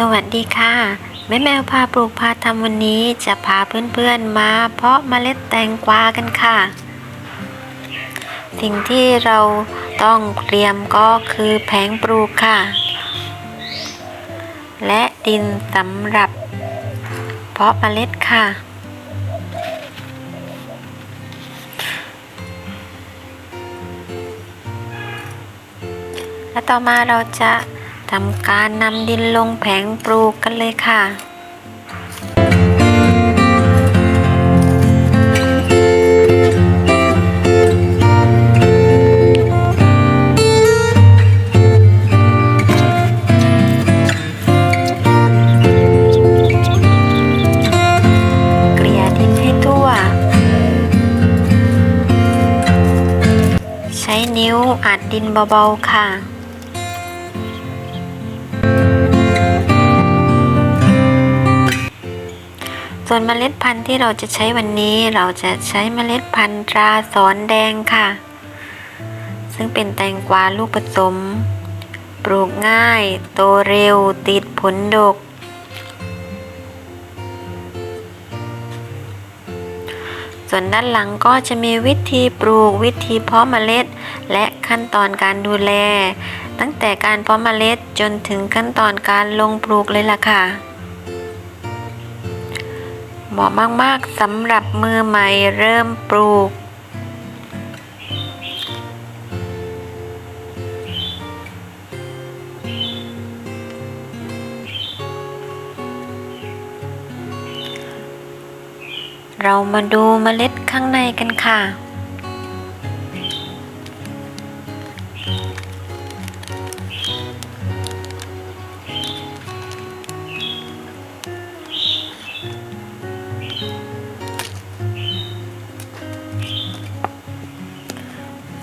สวัสดีค่ะ แม่แมวพาปลูกพาทำวันนี้จะพาเพื่อนๆมาเพาะเมล็ดแตงกวากันค่ะ สิ่งที่เราต้องเตรียมก็คือแผงปลูกค่ะ และดินสำหรับ เพาะเมล็ดค่ะ และต่อมาเราจะ ทำการนำดินลงแผงปลูกกันเลยค่ะเกลียดินทั่วใช้นิ้วอัดดินเบาๆค่ะ ส่วนเมล็ดพันธุ์ที่เราจะใช้วันนี้เราจะใช้เมล็ดพันธุ์ตราสอนแดงค่ะ ซึ่งเป็นแตงกวาลูกผสม ปลูกง่าย โตเร็ว ติดผลดก ส่วนด้านหลังก็จะมีวิธีปลูกวิธีเพาะเมล็ด และขั้นตอนการดูแล ตั้งแต่การเพาะเมล็ดจนถึงขั้นตอนการลงปลูกเลยล่ะค่ะ เหมาะมากๆสำหรับมือใหม่เริ่มปลูก เรามาดูเมล็ดข้างในกันค่ะ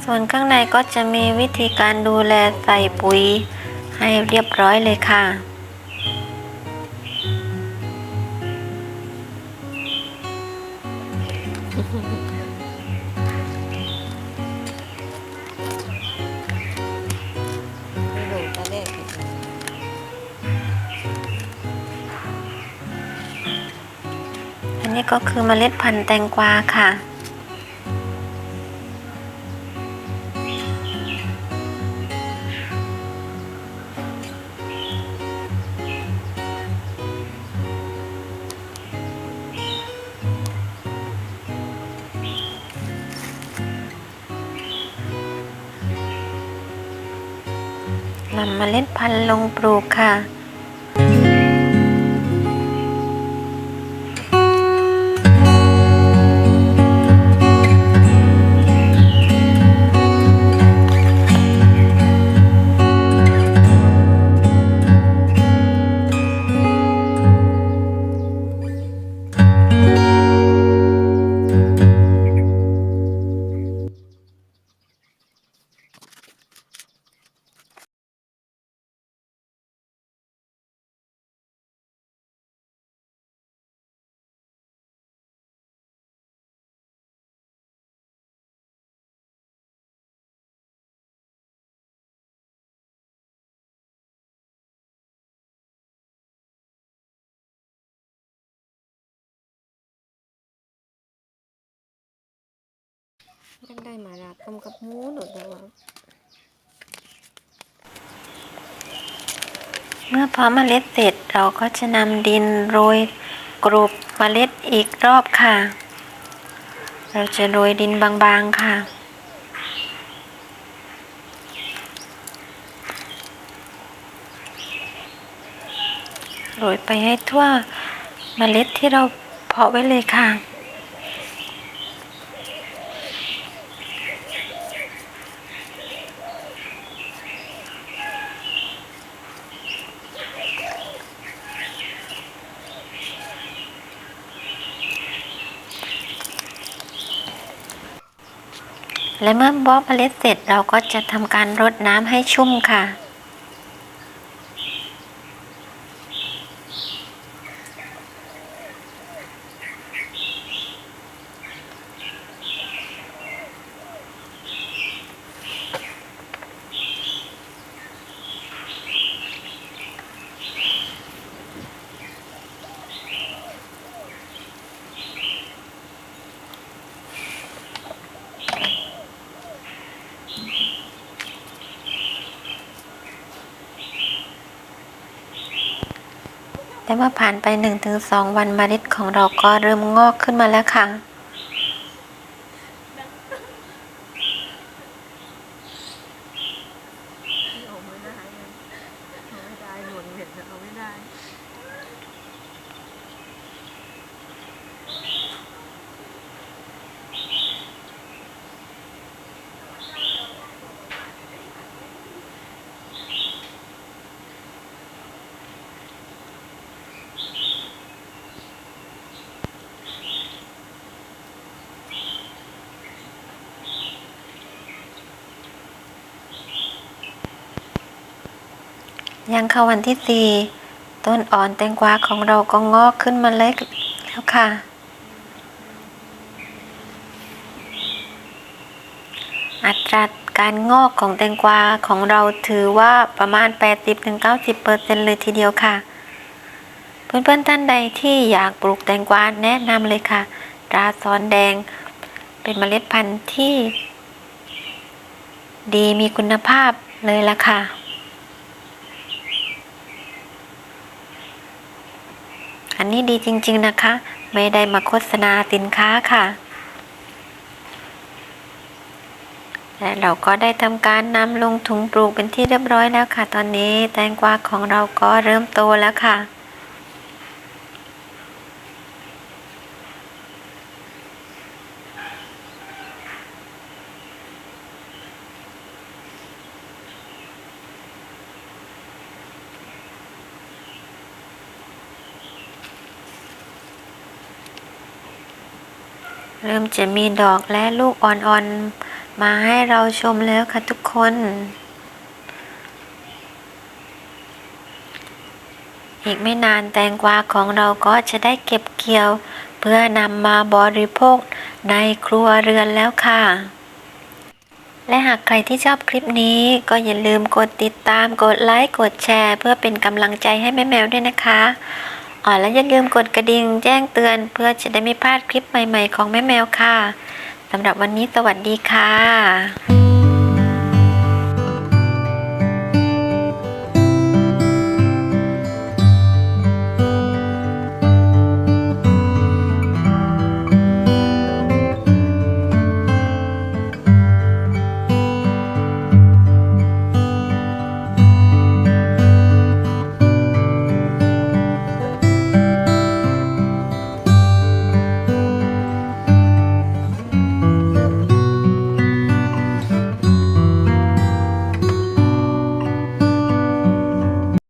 ส่วนข้างในก็จะมีวิธีการดูแลใส่ปุ๋ยให้เรียบร้อยเลยค่ะอันนี้ก็คือเมล็ดพันธุ์แตงกวาค่ะ มาเมล็ดพันธุ์ลงปลูกค่ะ ยังได้มาละทำกับหมูหนูแต่ว่าเมื่อเพาะเมล็ดเสร็จเราก็จะนำดินโรยกรุบเมล็ดอีกรอบค่ะ เราจะโรยดินบางๆค่ะโรยไปให้ทั่วเมล็ดที่เราเพาะไว้เลยค่ะ และเมื่อเพาะเมล็ดเสร็จเราก็จะทำการรดน้ำให้ชุ่มค่ะ และเมื่อผ่านไป 1-2 วันเมล็ดของเราก็เริ่มงอกขึ้นมาแล้วค่ะ เอาไม่ได้เลยเอาไม่ได้หนุนเห็นเอาไม่ได้ ยังเข้าวันที่สี่ต้นอ่อนแตงกวาของเราก็งอกขึ้นมาเล็กแล้วค่ะ อัตราการงอกของแตงกวาของเราถือว่าประมาณ 80-90%เลยทีเดียวค่ะ เพื่อนๆท่านใดที่อยากปลูกแตงกวาแนะนำเลยค่ะราซอนแดง เป็นเมล็ดพันธุ์ที่ ดีมีคุณภาพเลยละค่ะ อันนี้ดีจริงๆนะคะ ไม่ได้มาโฆษณาสินค้าค่ะ และเราก็ได้ทำการนำลงถุงปลูกเป็นที่เรียบร้อยแล้วค่ะ ตอนนี้แตงกวาของเราก็เริ่มโตแล้วค่ะ เริ่มจะมีดอกและลูกอ่อนๆ มาให้เราชมแล้วค่ะทุกคน อีกไม่นานแตงกวาของเราก็จะได้เก็บเกี่ยว เพื่อนำมาบริโภคในครัวเรือนแล้วค่ะ และหากใครที่ชอบคลิปนี้ก็อย่าลืมกดติดตาม กดไลค์ กดแชร์ เพื่อเป็นกำลังใจให้แม่แมวด้วยนะคะ อ๋อแล้วอย่าลืมกดกระดิ่งแจ้งเตือนเพื่อจะได้ไม่พลาดคลิปใหม่ ๆ ของแม่แมวค่ะสำหรับวันนี้สวัสดีค่ะ